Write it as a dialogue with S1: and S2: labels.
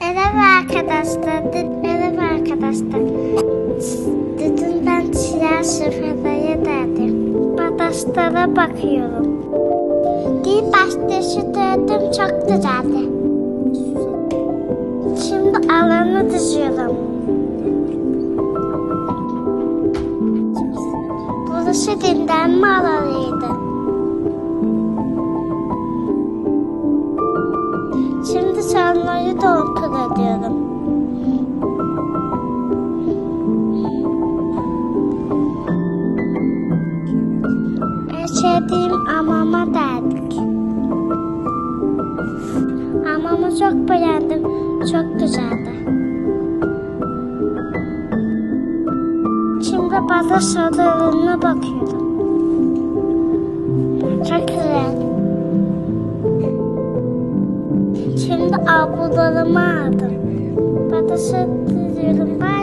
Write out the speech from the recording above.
S1: Merhaba arkadaşlar. Merhaba arkadaşlar. Dün ben silah sıfırlayı derdim. Arkadaşlara bakıyorum. Bir başta şu gördüm çok güzeldi. Şimdi alanı diziyorum. Burası dinlenme alanıydı. Şimdi sonları kontrol ediyorum. En sevdiğim amama derdik. Amamı çok beğendim. Çok güzeldi. Şimdi bana sorularına bakıyorum. Şimdi ablalarımı aldım. Bana diyorum bay